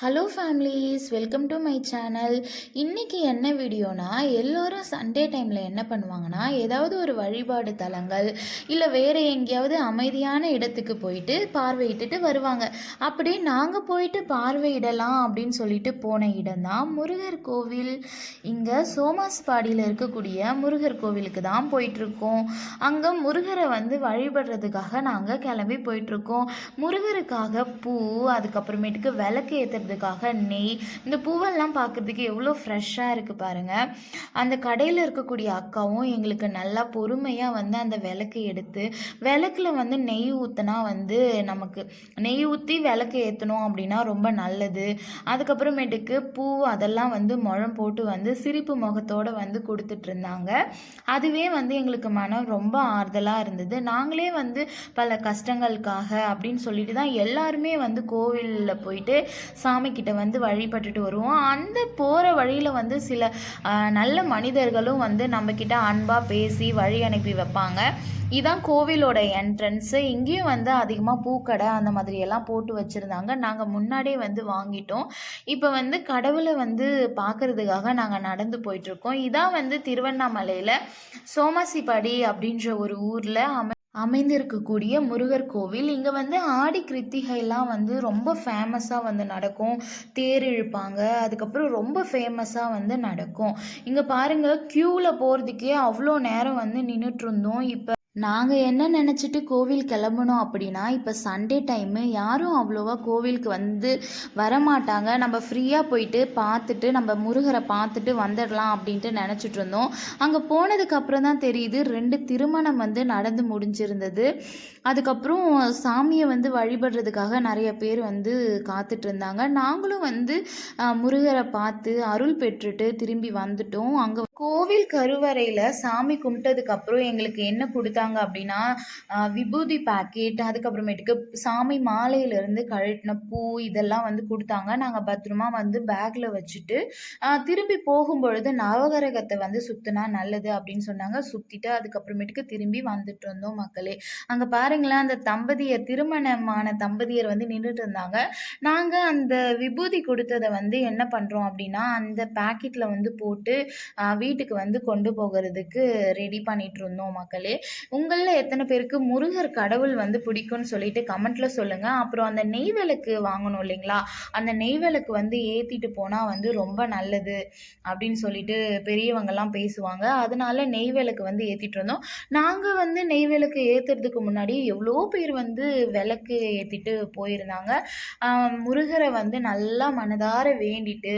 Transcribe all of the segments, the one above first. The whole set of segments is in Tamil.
Hello families welcome to my channel இன்றைக்கி என்ன வீடியோனா எல்லோரும் சண்டே டைமில் என்ன பண்ணுவாங்கன்னா ஏதாவது ஒரு வழிபாடு தலங்கள் இல்லை வேறு எங்கேயாவது அமைதியான இடத்துக்கு போயிட்டு பார்வையிட்டுட்டு வருவாங்க. அப்படி நாங்கள் போயிட்டு பார்வையிடலாம் அப்படின்னு சொல்லிட்டு போன இடம்தான் முருகர் கோவில். இங்கே சோமாஸ்பாடியில் இருக்கக்கூடிய முருகர் கோவிலுக்கு தான் போயிட்டுருக்கோம். அங்கே முருகரை வந்து வழிபடுறதுக்காக நாங்கள் கிளம்பி போயிட்டுருக்கோம். முருகருக்காக பூ அதுக்கப்புறமேட்டுக்கு விளக்கு ஏற்ற செய்கிறதுக்காக நெய் இந்த பூவெல்லாம் பார்க்குறதுக்கு எவ்வளோ ஃப்ரெஷ்ஷாக இருக்குது பாருங்கள் அந்த கடையில் இருக்கக்கூடிய அக்காவும் எங்களுக்கு நல்லா பொறுமையாக வந்து அந்த விளக்கு எடுத்து விளக்குல வந்து நெய் ஊற்றினா வந்து நமக்கு நெய் ஊற்றி விளக்கு ஏற்றணும் அப்படின்னா ரொம்ப நல்லது. அதுக்கப்புறமேட்டுக்கு பூ அதெல்லாம் வந்து முழம் போட்டு வந்து சிரிப்பு முகத்தோடு வந்து கொடுத்துட்டு இருந்தாங்க. அதுவே வந்து எங்களுக்கு மனம் ரொம்ப ஆறுதலாக இருந்தது. நாங்களே வந்து பல கஷ்டங்களுக்காக அப்படின்னு சொல்லிட்டு தான் எல்லாருமே வந்து கோவிலில் போயிட்டு சா கிட்ட வந்து வழிபட்டுட்டு வருவோம். அந்த போகிற வழியில் வந்து சில நல்ல மனிதர்களும் வந்து நம்மக்கிட்ட அன்பாக பேசி வழி அனுப்பி வைப்பாங்க. இதான் கோவிலோட என்ட்ரன்ஸு இங்கேயும் வந்து அதிகமாக பூக்கடை அந்த மாதிரியெல்லாம் போட்டு வச்சுருந்தாங்க. நாங்கள் முன்னாடியே வந்து வாங்கிட்டோம். இப்போ வந்து கடவுளை வந்து பார்க்குறதுக்காக நாங்கள் நடந்து போயிட்டுருக்கோம் இதான் வந்து திருவண்ணாமலையில் சோமாசிப்பாடி அப்படின்ற ஒரு ஊரில் அமை அமைந்திருக்கக்கூடிய முருகர் கோவில். இங்கே வந்து ஆடி கிருத்திகைலாம் வந்து ரொம்ப ஃபேமஸாக வந்து நடக்கும். தேர் இழுப்பாங்க. அதுக்கப்புறம் ரொம்ப ஃபேமஸாக வந்து நடக்கும். இங்கே பாருங்கள் க்யூவில் போகிறதுக்கே அவ்வளோ நேரம் வந்து நின்றுட்டு இருந்தோம். இப்போ நாங்கள் என்ன நினச்சிட்டு கோவில் கிளம்பணும் அப்படின்னா இப்போ சண்டே டைமு யாரும் அவ்வளோவா கோவிலுக்கு வந்து வரமாட்டாங்க. நம்ம ஃப்ரீயாக போயிட்டு பார்த்துட்டு நம்ம முருகரை பார்த்துட்டு வந்துடலாம் அப்படின்ட்டு நினச்சிட்டு இருந்தோம். அங்கே போனதுக்கப்புறம் தான் தெரியுது ரெண்டு திருமணம் வந்து நடந்து முடிஞ்சிருந்தது. அதுக்கப்புறம் சாமியை வந்து வழிபடுறதுக்காக நிறைய பேர் வந்து காத்துட்டு இருந்தாங்க. நாங்களும் வந்து முருகரை பார்த்து அருள் பெற்றுட்டு திரும்பி வந்துட்டோம். அங்கே கோவில் கருவறையில் சாமி கும்பிட்டதுக்கு அப்புறம் எங்களுக்கு என்ன கொடுத்தாங்க அப்படின்னா விபூதி பாக்கெட் அதுக்கப்புறமேட்டுக்கு சாமி மாலையிலேருந்து கழட்டின பூ இதெல்லாம் வந்து கொடுத்தாங்க. நாங்கள் பத்திரமா வந்து பேக்கில் வச்சுட்டு திரும்பி போகும்பொழுது நவகரகத்தை வந்து சுற்றினா நல்லது அப்படின்னு சொன்னாங்க. சுற்றிட்டு அதுக்கப்புறமேட்டுக்கு திரும்பி வந்துட்டு இருந்தோம் மக்களே. அங்கே பாருங்களேன் அந்த தம்பதியர் திருமணமான தம்பதியர் வந்து நின்றுட்டு இருந்தாங்க. நாங்கள் அந்த விபூதி கொடுத்ததை வந்து என்ன பண்ணுறோம் அப்படின்னா அந்த பேக்கெட்டில் வந்து போட்டு வீட்டுக்கு வந்து கொண்டு போகிறதுக்கு ரெடி பண்ணிட்டு இருந்தோம் மக்களே. உங்களில் எத்தனை பேருக்கு முருகர் கடவுள் வந்து பிடிக்கும்னு சொல்லிட்டு கமெண்ட்ல சொல்லுங்க. அப்புறம் அந்த நெய் விளக்கு வாங்கணும் இல்லைங்களா? அந்த நெய் விளக்கு வந்து ஏற்றிட்டு போனால் வந்து ரொம்ப நல்லது அப்படின்னு சொல்லிட்டு பெரியவங்கெல்லாம் பேசுவாங்க. அதனால நெய் விளக்கு வந்து ஏற்றிட்டு இருந்தோம் நாங்கள் வந்து நெய் விளக்கு ஏற்றுறதுக்கு முன்னாடி எவ்வளோ பேர் வந்து விளக்கு ஏற்றிட்டு போயிருந்தாங்க. முருகரை வந்து நல்லா மனதார வேண்டிட்டு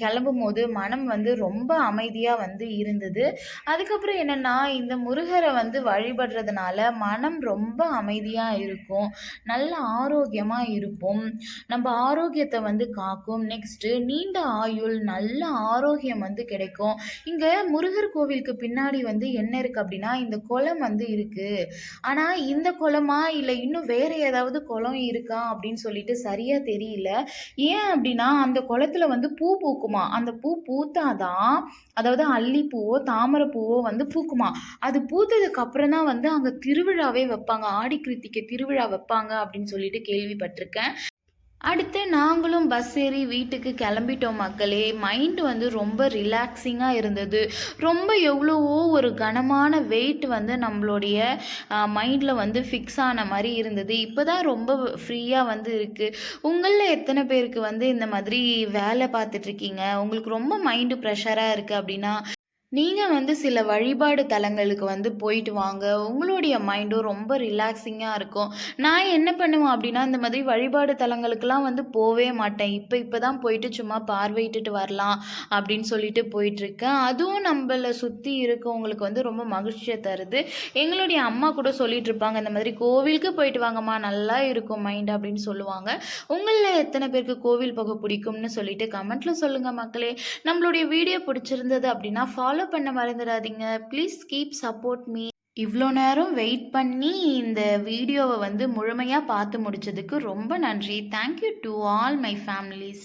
கிளம்பும் போது மனம் வந்து ரொம்ப அமைதியாக வந்து இருந்தது. அதுக்கப்புறம் என்னென்னா இந்த முருகரை வந்து வழிபடுறதுனால மனம் ரொம்ப அமைதியாக இருக்கும். நல்ல ஆரோக்கியமாக இருப்போம். நம்ம ஆரோக்கியத்தை வந்து காக்கும். நெக்ஸ்ட்டு நீண்ட ஆயுள் நல்ல ஆரோக்கியம் வந்து கிடைக்கும். இங்கே முருகர் கோவிலுக்கு பின்னாடி வந்து என்ன இருக்குது அப்படின்னா இந்த குளம் வந்து இருக்குது ஆனால் இந்த குளமா இல்லை இன்னும் வேற ஏதாவது குளம் இருக்கா அப்படின்னு சொல்லிட்டு சரியாக தெரியல. ஏன் அப்படின்னா அந்த குளத்தில் வந்து பூ பூக்குமா? அந்த பூ பூத்தாதான் அதாவது அல்லிப்பூவோ தாமரைப்பூவோ வந்து பூக்குமா? அது பூத்ததுக்கு அப்புறம் தான் வந்து அங்கே திருவிழாவே வைப்பாங்க. ஆடி கிருத்திகை திருவிழா வைப்பாங்க அப்படின்னு சொல்லிட்டு கேள்விப்பட்டிருக்கேன். அடுத்து நாங்களும் பஸ் ஏறி வீட்டுக்கு கிளம்பிட்டோம் மக்களே. மைண்டு வந்து ரொம்ப ரிலாக்ஸிங்காக இருந்தது. ரொம்ப எவ்வளவோ ஒரு கனமான வெயிட் வந்து நம்மளுடைய மைண்டில் வந்து ஃபிக்ஸ் ஆன மாதிரி இருந்தது. இப்போ தான் ரொம்ப ஃப்ரீயாக வந்து இருக்குது உங்களில் எத்தனை பேருக்கு வந்து இந்த மாதிரி வேலை பார்த்துட்ருக்கீங்க உங்களுக்கு ரொம்ப மைண்டு ப்ரெஷராக இருக்குது அப்படின்னா நீங்கள் வந்து சில வழிபாடு தலங்களுக்கு வந்து போயிட்டு வாங்க. உங்களுடைய மைண்டும் ரொம்ப ரிலாக்ஸிங்காக இருக்கும். நான் என்ன பண்ணுவேன் அப்படின்னா இந்த மாதிரி வழிபாடு தலங்களுக்கெல்லாம் வந்து போவே மாட்டேன். இப்போ இப்போ தான் போயிட்டு சும்மா பார்வையிட்டுட்டு வரலாம் அப்படின்னு சொல்லிட்டு போயிட்டுருக்கேன். அதுவும் நம்மளை சுற்றி இருக்கவங்களுக்கு வந்து ரொம்ப மகிழ்ச்சியை தருது. எங்களுடைய அம்மா கூட சொல்லிட்டு இருப்பாங்க இந்த மாதிரி கோவிலுக்கு போயிட்டு வாங்கம்மா நல்லா இருக்கும் மைண்ட் அப்படின்னு சொல்லுவாங்க. உங்களில் எத்தனை பேருக்கு கோவில் போக பிடிக்கும்னு சொல்லிட்டு கமெண்ட்டில் சொல்லுங்கள் மக்களே. நம்மளுடைய வீடியோ பிடிச்சிருந்தது அப்படின்னா ஃபாலோ பண்ண மறந்துடாதீங்க. ப்ளீஸ் கீப் சப்போர்ட் மீ இவ்வளோ நேரம் வெயிட் பண்ணி இந்த வீடியோவை வந்து முழுமையாக பார்த்து முடிச்சதுக்கு ரொம்ப நன்றி. Thank you to all my families